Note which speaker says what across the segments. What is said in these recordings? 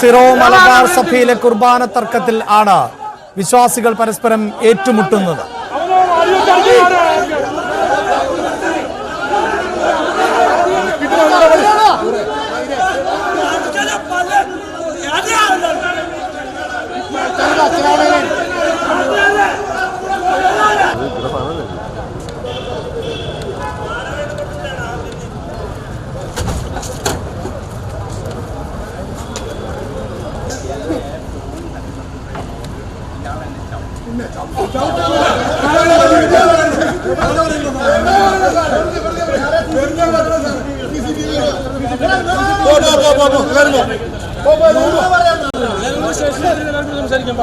Speaker 1: Syro Malabar സഭയിലെ കുർബാന തർക്കത്തിൽ ആണ് വിശ്വാസികൾ പരസ്പരം ഏറ്റുമുട്ടുന്നത്. സംസാരിക്കാം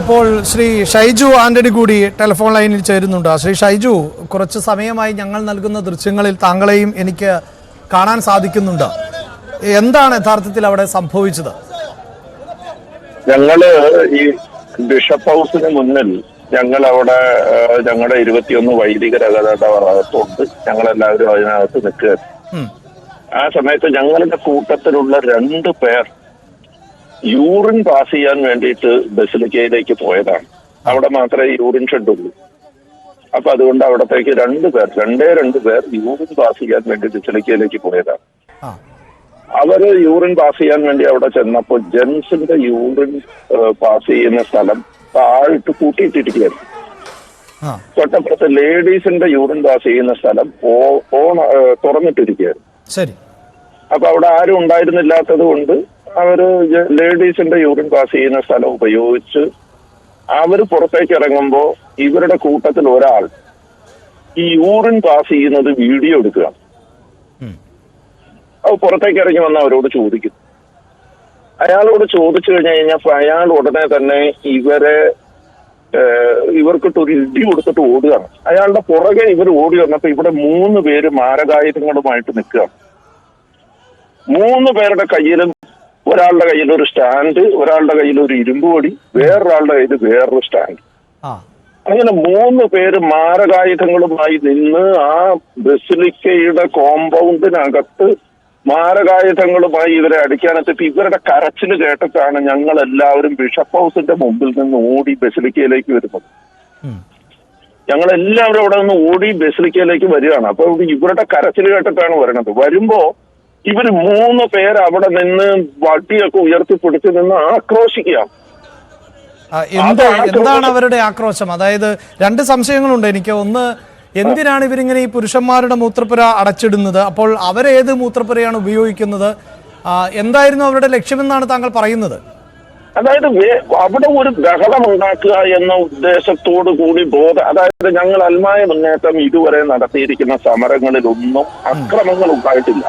Speaker 1: ഇപ്പോൾ ശ്രീ ഷൈജു ആന്റണി കൂടി ടെലിഫോൺ ലൈനിൽ ചേരുന്നുണ്ട്. ശ്രീ ഷൈജു കുറച്ച് സമയമായി ഞങ്ങൾ നൽകുന്ന ദൃശ്യങ്ങളിൽ താങ്കളെയും എനിക്ക് കാണാൻ സാധിക്കുന്നുണ്ട്. എന്താണ് യഥാർത്ഥത്തിൽ അവിടെ സംഭവിച്ചത്?
Speaker 2: ഞങ്ങൾ ഈ ബിഷപ്പ് ഹൗസിന് മുന്നിൽ ഞങ്ങൾ അവിടെ ഞങ്ങളുടെ ഇരുപത്തിയൊന്ന് വൈദികർ അകത്തുണ്ട് ഞങ്ങളെല്ലാവരും അതിനകത്ത് നിൽക്കുക. ആ സമയത്ത് ഞങ്ങളുടെ കൂട്ടത്തിലുള്ള രണ്ട് പേർ യൂറിൻ പാസ് ചെയ്യാൻ വേണ്ടിയിട്ട് ബസിലിക്കയിലേക്ക് പോയതാണ്. അവിടെ മാത്രമേ യൂറിൻ ഷെഡുള്ളൂ അപ്പൊ അതുകൊണ്ട് അവിടത്തേക്ക് രണ്ട് പേർ രണ്ടേ രണ്ട് പേർ യൂറിൻ പാസ് ചെയ്യാൻ വേണ്ടി ബസിലിക്കയിലേക്ക് പോയതാണ്. അവർ യൂറിൻ പാസ് ചെയ്യാൻ വേണ്ടി അവിടെ ചെന്നപ്പോ ജെൻസിന്റെ യൂറിൻ പാസ് ചെയ്യുന്ന സ്ഥലം താഴിട്ട് കൂട്ടിയിട്ടിരിക്കുകയായിരുന്നു തൊട്ടപ്പുറത്ത് ലേഡീസിന്റെ യൂറിൻ പാസ് ചെയ്യുന്ന സ്ഥലം ഓ- ഓണ തുറന്നിട്ടിരിക്കുകയായിരുന്നു അപ്പൊ അവിടെ ആരും ഉണ്ടായിരുന്നില്ലാത്തത് കൊണ്ട് അവർ ലേഡീസിന്റെ യൂറിൻ പാസ് ചെയ്യുന്ന സ്ഥലം ഉപയോഗിച്ച് അവർ പുറത്തേക്ക് ഇറങ്ങുമ്പോൾ ഇവരുടെ കൂട്ടത്തിൽ ഒരാൾ ഈ യൂറിൻ പാസ് ചെയ്യുന്നത് വീഡിയോ എടുക്കുക. അത് പുറത്തേക്ക് ഇറങ്ങി വന്ന് അവരോട് ചോദിക്കും. അയാളോട് ചോദിച്ചു കഴിഞ്ഞു കഴിഞ്ഞപ്പോ അയാൾ ഉടനെ തന്നെ ഇവരെ ഇവർക്കിട്ട് ഒരു ഇടി കൊടുത്തിട്ട് ഓടുകയാണ്. അയാളുടെ പുറകെ ഇവർ ഓടി വന്നപ്പോ ഇവിടെ മൂന്ന് പേര് മാരകായുധങ്ങളുമായിട്ട് നിൽക്കുകയാണ്. മൂന്ന് പേരുടെ കയ്യിലും ഒരാളുടെ കയ്യിൽ ഒരു സ്റ്റാൻഡ് ഒരാളുടെ കയ്യിൽ ഒരു ഇരുമ്പ് പൊടി വേറൊരാളുടെ കയ്യിൽ വേറൊരു സ്റ്റാൻഡ്. അങ്ങനെ മൂന്ന് പേര് മാരകായുധങ്ങളുമായി നിന്ന് ആ ബസിലിക്കയുടെ കോമ്പൗണ്ടിനകത്ത് മാരകായുധങ്ങളുമായി ഇവരെ അടിക്കാനെത്തിട്ട് ഇവരുടെ കരച്ചിൽ കേട്ടിട്ടാണ് ഞങ്ങൾ എല്ലാവരും ബിഷപ്പ് ഹൗസിന്റെ മുമ്പിൽ നിന്ന് ഓടി ബസിലിക്കയിലേക്ക് വരുന്നത്. ഞങ്ങൾ എല്ലാവരും അവിടെ നിന്ന് ഓടി ബസിലിക്കയിലേക്ക് വരികയാണ്. അപ്പൊ ഇവരുടെ കരച്ചിൽ കേട്ടിട്ടാണ് വരണത്. വരുമ്പോ ഇവർ മൂന്ന് പേർ അവിടെ നിന്ന് വട്ടിയൊക്കെ ഉയർത്തിപ്പിടിച്ച് നിന്ന് ആക്രോശിക്കുക
Speaker 1: എന്താണ് അവരുടെ ആക്രോശം? അതായത് രണ്ട് സംശയങ്ങളുണ്ട് എനിക്ക്. ഒന്ന് എന്തിനാണ് ഇവരിങ്ങനെ ഈ പുരുഷന്മാരുടെ മൂത്രപ്പുര അടച്ചിടുന്നത്? അപ്പോൾ അവരേത് മൂത്രപ്പുരയാണ് ഉപയോഗിക്കുന്നത്? എന്തായിരുന്നു അവരുടെ ലക്ഷ്യമെന്നാണ് താങ്കൾ പറയുന്നത്?
Speaker 2: അതായത് അവിടെ ഒരു ബഹളം ഉണ്ടാക്കുക എന്ന ഉദ്ദേശത്തോടു കൂടി ബോധ അതായത് ഞങ്ങൾ അൽമായ മുന്നേറ്റം ഇതുവരെ നടത്തിയിരിക്കുന്ന സമരങ്ങളിലൊന്നും അക്രമങ്ങൾ ഉണ്ടായിട്ടില്ല.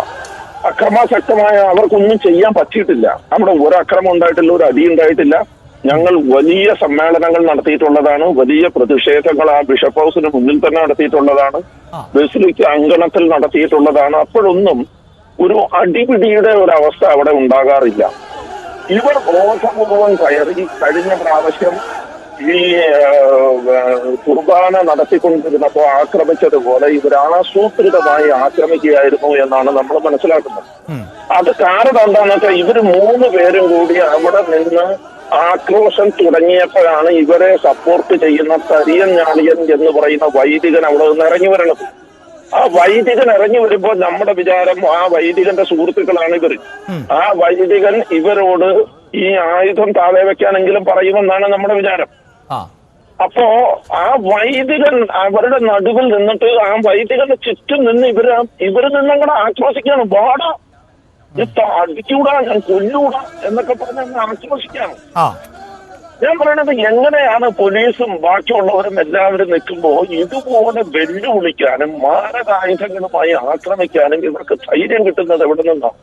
Speaker 2: അക്രമാസക്തമായ അവർക്കൊന്നും ചെയ്യാൻ പറ്റിയിട്ടില്ല. നമ്മുടെ ഒരു അക്രമം ഉണ്ടായിട്ടില്ല ഒരു അടി ഉണ്ടായിട്ടില്ല. ഞങ്ങൾ വലിയ സമ്മേളനങ്ങൾ നടത്തിയിട്ടുള്ളതാണ്. വലിയ പ്രതിഷേധങ്ങൾ ആ ബിഷപ്പ് ഹൗസിന് മുന്നിൽ തന്നെ നടത്തിയിട്ടുള്ളതാണ്. ബസിലിക്ക് അങ്കണത്തിൽ നടത്തിയിട്ടുള്ളതാണ്. അപ്പോഴൊന്നും ഒരു അടിപിടിയുടെ ഒരു അവസ്ഥ അവിടെ ഉണ്ടാകാറില്ല. ഇവർ ബോധപൂർവം കയറി കഴിഞ്ഞ പ്രാവശ്യം ഈ കുർബാന നടത്തിക്കൊണ്ടിരുന്നപ്പോ ആക്രമിച്ചതുപോലെ ഇവർ ആസൂത്രിതമായി ആക്രമിക്കുകയായിരുന്നു എന്നാണ് നമ്മൾ മനസ്സിലാക്കുന്നത്. അത് കാരണം എന്താണെന്ന് വെച്ചാൽ ഇവർ മൂന്ന് പേരും കൂടി അവിടെ നിന്ന് ആക്രോശം തുടങ്ങിയപ്പോഴാണ് ഇവരെ സപ്പോർട്ട് ചെയ്യുന്ന തരിയൻ ഞാളിയൻ എന്ന് പറയുന്ന വൈദികൻ അവിടെ നിന്ന് ഇറങ്ങി വരണത്. ആ വൈദികൻ ഇറങ്ങി വരുമ്പോ നമ്മുടെ വിചാരം ആ വൈദികന്റെ സുഹൃത്തുക്കളാണ് ഇവർ ആ വൈദികൻ ഇവരോട് ഈ ആയുധം താഴെ വെക്കാനെങ്കിലും പറയുമെന്നാണ് നമ്മുടെ വിചാരം. അപ്പോ ആ വൈദികൻ അവരുടെ നടുവിൽ നിന്നിട്ട് ആ വൈദികന്റെ ചുറ്റും നിന്ന് ഇവർ ഇവർ നിന്നങ്ങടെ ആക്രോശിക്കാണ് ബോഡ അടിച്ചൂടാ ഞാൻ കൊല്ലൂടാ എന്നൊക്കെ പറഞ്ഞ് ആക്രോശിക്കാണ് ഞാൻ പറയണത് എങ്ങനെയാണ് പോലീസും ബാക്കിയുള്ളവരും എല്ലാവരും നിൽക്കുമ്പോ ഇതുപോലെ വെല്ലുവിളിക്കാനും മാരകായുധങ്ങളുമായി ആക്രമിക്കാനും ഇവർക്ക് ധൈര്യം കിട്ടുന്നത് എവിടെ നിന്നാണ്?